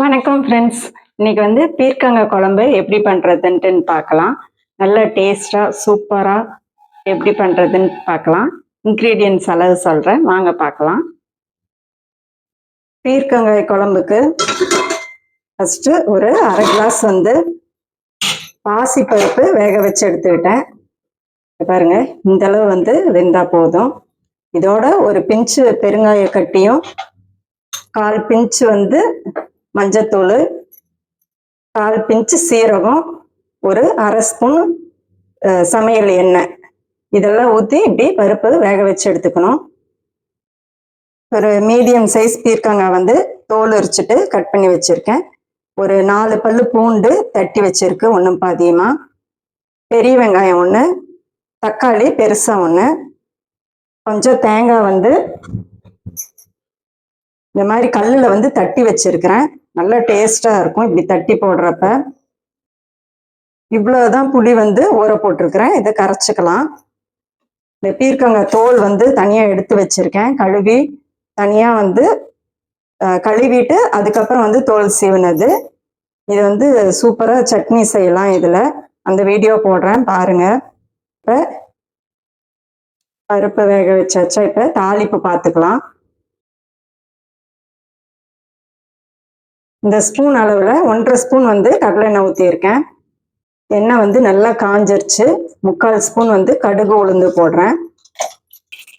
வணக்கம் ஃப்ரெண்ட்ஸ் இன்னைக்கு வந்து பீர்க்கங்காய் குழம்பு எப்படி பண்ணுறதுன்ட்டு பார்க்கலாம். நல்ல டேஸ்டாக சூப்பராக எப்படி பண்ணுறதுன்னு பார்க்கலாம். இன்க்ரீடியன்ஸ் அளவு சொல்கிறேன் வாங்க பார்க்கலாம். பீர்க்கங்காய் குழம்புக்கு ஃபஸ்ட்டு ஒரு அரை கிளாஸ் வந்து பாசிப்பருப்பு வேக வச்சு எடுத்துக்கிட்டேன். பாருங்கள் இந்தளவு இந்த அளவு வந்து வெந்தால் போதும். இதோட ஒரு பிஞ்சு பெருங்காய கட்டியும் கால் பிஞ்சு வந்து மஞ்சத்தூள் கால் பிஞ்சு சீரகம் ஒரு அரை ஸ்பூன் சமையல் எண்ணெய். இதெல்லாம் ஊற்றி இப்படி பருப்பு வேக வச்சு எடுத்துக்கணும். ஒரு மீடியம் சைஸ் பீர்க்கங்காய் வந்து தோல் உரிச்சிட்டு கட் பண்ணி வச்சுருக்கேன். ஒரு நாலு பல்லு பூண்டு தட்டி வச்சுருக்கேன் ஒன்றும் பாதியமாக பெரிய வெங்காயம் ஒன்று தக்காளி பெருசாக ஒன்று கொஞ்சம் தேங்காய் வந்து இந்த மாதிரி கல்லில் வந்து தட்டி வச்சுருக்கிறேன். நல்ல டேஸ்ட்டாக இருக்கும். இப்படி தட்டி போடுறப்ப. இவ்வளோதான் புளி வந்து ஊற போட்டிருக்கிறேன். இதை கரைச்சிக்கலாம். இந்த பீர்க்கங்காய் தோல் வந்து தனியாக எடுத்து வச்சிருக்கேன். கழுவி தனியாக வந்து கழுவிட்டு அதுக்கப்புறம் வந்து தோல் சீவுனது. இது வந்து சூப்பராக சட்னி செய்யலாம் இதில். அந்த வீடியோ போடுறேன் பாருங்க. இப்போ பருப்பு வேக வச்சாச்சா? இப்போ தாளிப்பு பார்த்துக்கலாம். இந்த ஸ்பூன் அளவில் ஒன்றரை ஸ்பூன் வந்து கடலெண்ணெய் ஊற்றியிருக்கேன் எண்ணெய் வந்து நல்லா காஞ்சிருச்சு. முக்கால் ஸ்பூன் வந்து கடுகு உளுந்து போடுறேன்.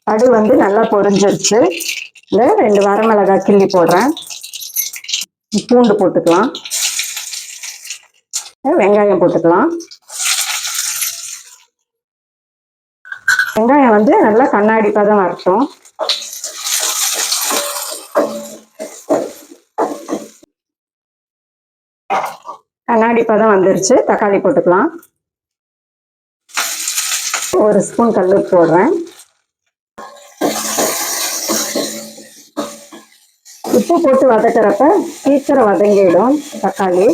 கடுகு வந்து நல்லா பொரிஞ்சிருச்சு. இந்த ரெண்டு வரமிளகாய் கிள்ளி போடுறேன். பூண்டு போட்டுக்கலாம். வெங்காயம் போட்டுக்கலாம். வெங்காயம் வந்து நல்லா கண்ணாடி பதம் வரட்டும். கண்ணாடி பதம் வந்துருச்சு. தக்காளி போட்டுக்கலாம். ஒரு ஸ்பூன் கல் போடுறேன். உப்பு போட்டு வதக்கிறப்ப சீக்கிரம் வதங்கிடும் தக்காளி.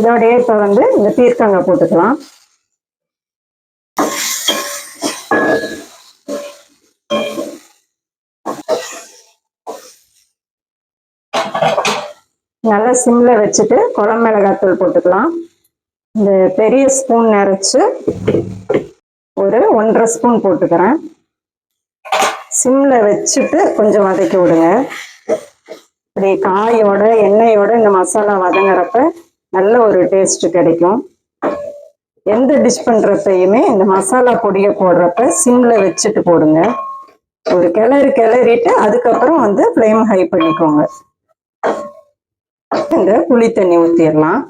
இதோடய இப்போ வந்து இந்த பீர்க்கங்காய் போட்டுக்கலாம். நல்லா சிம்ல வச்சுட்டு குழம்பு மிளகாத்தூள் போட்டுக்கலாம். இந்த பெரிய ஸ்பூன் நிறைச்சு ஒரு ஒன்றரை ஸ்பூன் போட்டுக்கிறேன். சிம்ல வச்சுட்டு கொஞ்சம் வதக்கி விடுங்க. இப்படி காயோட எண்ணெயோட இந்த மசாலா வதங்குறப்ப நல்ல ஒரு டேஸ்ட் கிடைக்கும். எந்த டிஷ் பண்ணுறப்பையுமே இந்த மசாலா பொடியை போடுறப்ப சிம்ல வச்சுட்டு போடுங்க. ஒரு கிளறி கிளறிட்டு அதுக்கப்புறம் வந்து ஃப்ளேம் ஹை பண்ணிக்கோங்க. இந்த புளி தண்ணி ஊத்திடலாம்.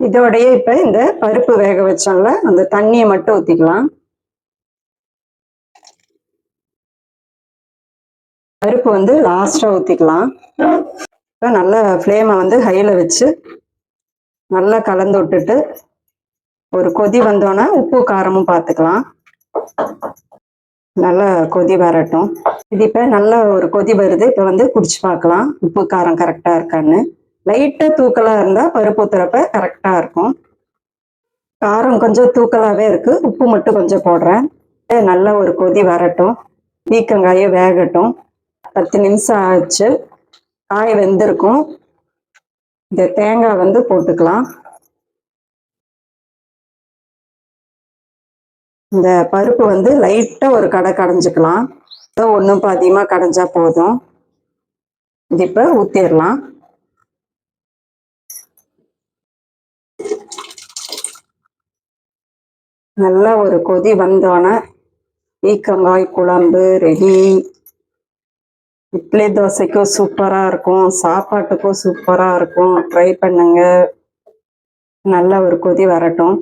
இதோடய இப்ப இந்த பருப்பு வேக வச்சோம்ல அந்த தண்ணியை மட்டும் ஊத்திக்கலாம். பருப்பு வந்து லாஸ்டா ஊத்திக்கலாம். இப்போ நல்லா ஃப்ளேமை வந்து ஹையில வச்சு நல்லா கலந்து விட்டுட்டு ஒரு கொதி வந்தோன்னே உப்பு காரமும் பார்த்துக்கலாம் நல்லா கொதி வரட்டும். இது இப்போ நல்ல ஒரு கொதி வருது. இப்போ வந்து குடிச்சு பார்க்கலாம் உப்பு காரம் கரெக்டாக இருக்கான்னு. லைட்டாக தூக்கலாக இருந்தால் பருப்பு ஊத்துறப்ப கரெக்டாக இருக்கும். காரம் கொஞ்சம் தூக்கலாகவே இருக்குது உப்பு மட்டும் கொஞ்சம் போடுறேன். நல்ல ஒரு கொதி வரட்டும். பீக்கங்காயை வேகட்டும். பத்து நிமிஷம் ஆச்சு. காய் வெந்திருக்கும். இந்த தேங்காய் வந்து போட்டுக்கலாம். இந்த பருப்பு வந்து லைட்டாக ஒரு கடை கடைஞ்சிக்கலாம். ஒன்றும் பாதியமாக கடைஞ்சா போதும். இது இப்போ ஊற்றிடலாம் நல்லா ஒரு கொதி வந்தோன்னே ஈக்கங்காய் குழம்பு ரெடி இட்லி தோசைக்கும் சூப்பராக இருக்கும். சாப்பாட்டுக்கும் சூப்பராக இருக்கும். ட்ரை பண்ணுங்க. நல்ல ஒரு கொதி வரட்டும்.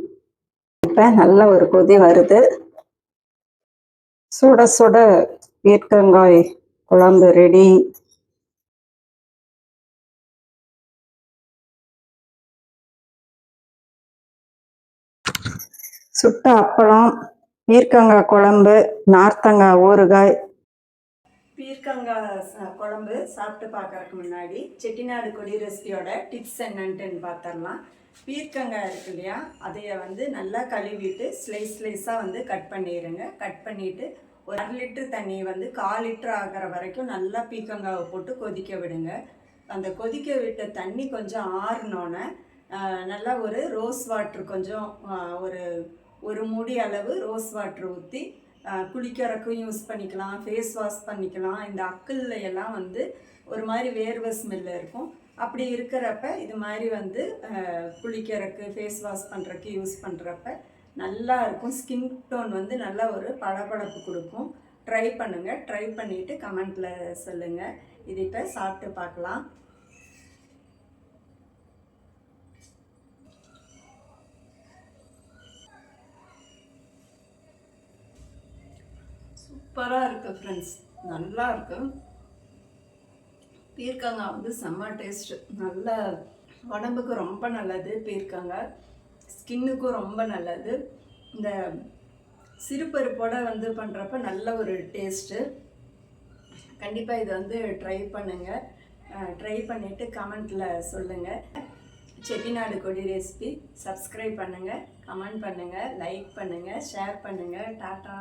இப்போ நல்ல ஒரு கொதி வருது. சுட சுட வேர்க்கங்காய் குழம்பு ரெடி. சுட்ட அப்பளம் பீர்க்கங்காய் குழம்பு நார்த்தங்காய் ஊறுகாய். பீர்க்கங்காய் குழம்பு சாப்பிட்டு பார்க்கறதுக்கு முன்னாடி செட்டிநாடு கொடி ரெசிபியோட டிப்ஸ் என்னன்ட்டுன்னு பார்த்தரலாம் பீர்க்கங்காய் இருக்கு இல்லையா அதையை வந்து நல்லா கழுவிட்டு ஸ்லைஸ் ஸ்லைஸாக வந்து கட் பண்ணிடுங்க கட் பண்ணிவிட்டு ஒரு அரை லிட்டர் தண்ணி வந்து கால் லிட்டர் ஆகிற வரைக்கும் நல்லா பீர்க்கங்காவை போட்டு கொதிக்க விடுங்க. அந்த கொதிக்க விட்ட தண்ணி கொஞ்சம் ஆறினோன்னே நல்லா ஒரு ரோஸ் வாட்ரு கொஞ்சம் ஒரு ஒரு மூடி அளவு ரோஸ் வாட்ரு ஊற்றி குளிக்கிறக்கும் யூஸ் பண்ணிக்கலாம் ஃபேஸ் வாஷ் பண்ணிக்கலாம். இந்த அக்கல்ல எல்லாம் வந்து ஒரு மாதிரி வேர்வை ஸ்மெல் இருக்கும். அப்படி இருக்கிறப்ப இது மாதிரி வந்து குளிக்கிறக்கு குளிக்கிறதுக்கு ஃபேஸ் வாஷ் பண்ணுறக்கு யூஸ் பண்ணுறப்ப நல்லா இருக்கும். ஸ்கின் டோன் வந்து நல்ல ஒரு பளபளப்பு கொடுக்கும். ட்ரை பண்ணுங்கள் ட்ரை பண்ணிவிட்டு கமெண்ட்டில் சொல்லுங்கள் இது இப்போ சாப்பிட்டு பார்க்கலாம். சூப்பராக இருக்குது ஃப்ரெண்ட்ஸ் நல்லா இருக்குது பீர்க்கங்காய் வந்து செம்ம டேஸ்ட்டு நல்ல உடம்புக்கு ரொம்ப நல்லது பீர்க்கங்காய் ஸ்கின்னுக்கும் ரொம்ப நல்லது. இந்த சிறுபருப்போட வந்து பண்ணுறப்ப நல்ல ஒரு டேஸ்ட்டு கண்டிப்பாக இதை வந்து ட்ரை பண்ணுங்கள் ட்ரை பண்ணிவிட்டு கமெண்ட்டில் சொல்லுங்கள் செட்டிநாடு கொடி ரெசிபி சப்ஸ்கிரைப் பண்ணுங்கள் கமெண்ட் பண்ணுங்கள் லைக் பண்ணுங்கள் ஷேர் பண்ணுங்கள் டாட்டா.